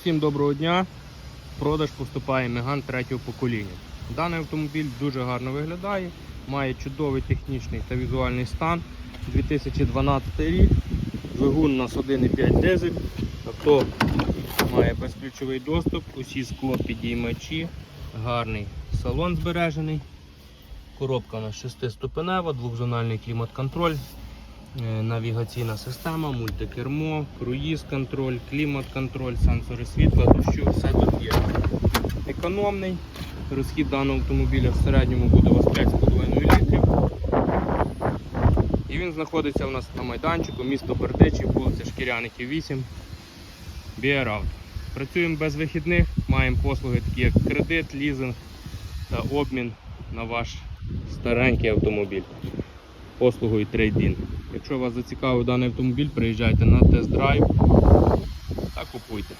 Всім доброго дня. Продаж поступає Меган третього покоління. Даний автомобіль дуже гарно виглядає, має чудовий технічний та візуальний стан. 2012 рік. Двигун у нас 1,5 дизель. Авто має безключовий доступ, усі скло підіймачі, гарний салон збережений. Коробка у нас 6-ступенева, двохзональний клімат-контроль, навігаційна система, мультикермо, круїз-контроль, клімат-контроль, сенсори світла, дощу, все тут є. Економний. Розхід даного автомобіля в середньому буде у вас 5,5 літрів. І він знаходиться у нас на майданчику, місто Бердичі, вулиця Шкіряників 8, Біаравт. Працюємо без вихідних, маємо послуги такі як кредит, лізинг та обмін на ваш старенький автомобіль послугою трейдін. Якщо вас зацікавив даний автомобіль, приїжджайте на тест-драйв та купуйте.